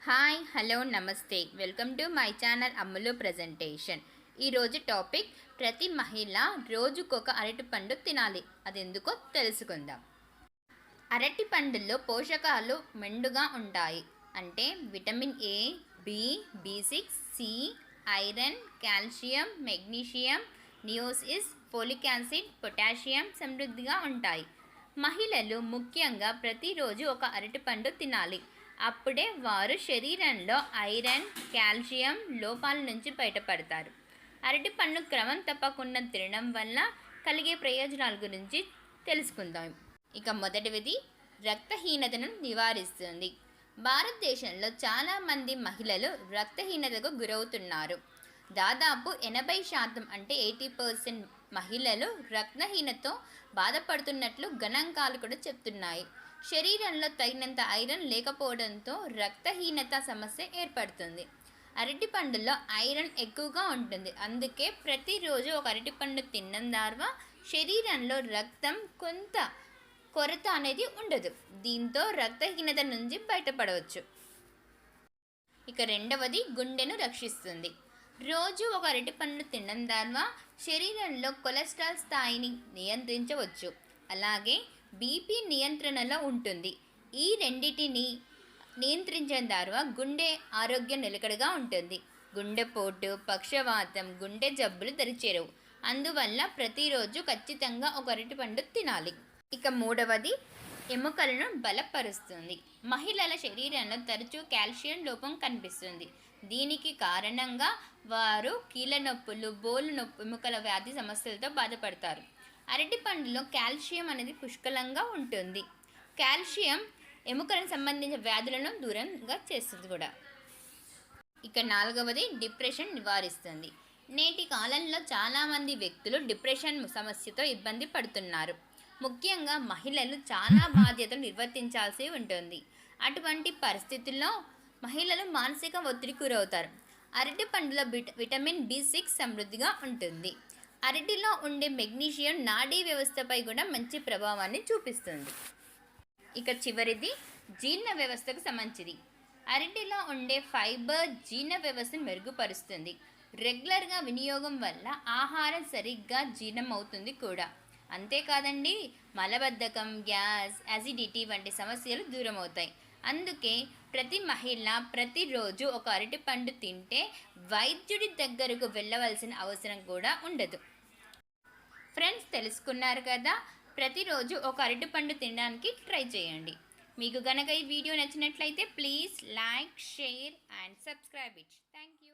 Hi hello నమస్తే. Welcome to my channel Ammulu presentation ఈరోజు topic ప్రతి మహిళ రోజుకొక అరటిపండు తినాలి. అది ఎందుకో తెలుసుకుందాం. అరటి పండుల్లో పోషకాలు మెండుగా ఉంటాయి. అంటే vitamin A B B six C iron calcium magnesium niacin folic acid potassium సమృద్ధిగా ఉంటాయి. మహిళలు ముఖ్యంగా ప్రతిరోజు ఒక అరటిపండు తినాలి. అప్పుడే వారు శరీరంలో ఐరన్ కాల్షియం లోపాల నుంచి బయటపడతారు. అరటిపండు క్రమం తప్పకుండా తినడం వల్ల కలిగే ప్రయోజనాల గురించి తెలుసుకుందాం. ఇక మొదటిది రక్తహీనతను నివారిస్తుంది. భారతదేశంలో చాలామంది మహిళలు రక్తహీనతకు గురవుతున్నారు. దాదాపు ఎనభై శాతం అంటే ఎయిటీ పర్సెంట్ మహిళలు రక్తహీనతో బాధపడుతున్నట్లు గణాంకాలు కూడా చెప్తున్నాయి. శరీరంలో తగినంత ఐరన్ లేకపోవడంతో రక్తహీనత సమస్య ఏర్పడుతుంది. అరటిపండులో ఐరన్ ఎక్కువగా ఉంటుంది. అందుకే ప్రతిరోజు ఒక అరటిపండు తినడం ద్వారా శరీరంలో రక్తం కొంత కొరత అనేది ఉండదు. దీంతో రక్తహీనత నుంచి బయటపడవచ్చు. ఇక రెండవది గుండెను రక్షిస్తుంది. రోజు ఒక అరటిపండు తినడం ద్వారా శరీరంలో కొలెస్ట్రాల్ స్థాయిని నియంత్రించవచ్చు. అలాగే బీపీ నియంత్రణలో ఉంటుంది. ఈ రెండిటిని నియంత్రించడం ద్వారా గుండె ఆరోగ్యం నిలకడగా ఉంటుంది. గుండెపోటు పక్షవాతం గుండె జబ్బులు దరిచేరవు. అందువల్ల ప్రతిరోజు ఖచ్చితంగా ఒక అరటిపండు తినాలి. ఇక మూడవది ఎముకలను బలపరుస్తుంది. మహిళల శరీరంలో తరచూ కాల్షియం లోపం కనిపిస్తుంది. దీనికి కారణంగా వారు కీళ్ళ నొప్పులు బోలు నొప్పి ఎముకల వ్యాధి సమస్యలతో బాధపడతారు. అరటిపండులో కాల్షియం అనేది పుష్కలంగా ఉంటుంది. కాల్షియం ఎముకలకు సంబంధించిన వ్యాధులను దూరంగా చేస్తుంది కూడా. ఇక నాలుగవది డిప్రెషన్ నివారిస్తుంది. నేటి కాలంలో చాలామంది వ్యక్తులు డిప్రెషన్ సమస్యతో ఇబ్బంది పడుతున్నారు. ముఖ్యంగా మహిళలు చాలా బాధ్యతలు నిర్వర్తించాల్సి ఉంటుంది. అటువంటి పరిస్థితుల్లో మహిళలు మానసిక ఒత్తిడి గురవుతారు. అరటి పండులో విటమిన్ బి సిక్స్ సమృద్ధిగా ఉంటుంది. అరటిలో ఉండే మెగ్నీషియం నాడీ వ్యవస్థపై కూడా మంచి ప్రభావాన్ని చూపిస్తుంది. ఇక చివరిది జీర్ణ వ్యవస్థకు సంబంధించింది అరటిలో ఉండే ఫైబర్ జీర్ణ వ్యవస్థను మెరుగుపరుస్తుంది. రెగ్యులర్గా వినియోగం వల్ల ఆహారం సరిగ్గా జీర్ణం అవుతుంది కూడా. అంతేకాదండి మలబద్ధకం గ్యాస్ యాసిడిటీ వంటి సమస్యలు దూరం అవుతాయి అందుకే ప్రతి మహిళ ప్రతిరోజు ఒక అరటిపండు తింటే వైద్యుడి దగ్గరకు వెళ్ళవలసిన అవసరం కూడా ఉండదు. ఫ్రెండ్స్ తెలుసుకున్నారు కదా? ప్రతిరోజు ఒక అరటిపండు తినడానికి ట్రై చేయండి. మీకు గనక ఈ వీడియో నచ్చినట్లయితే please like share and subscribe it. Thank you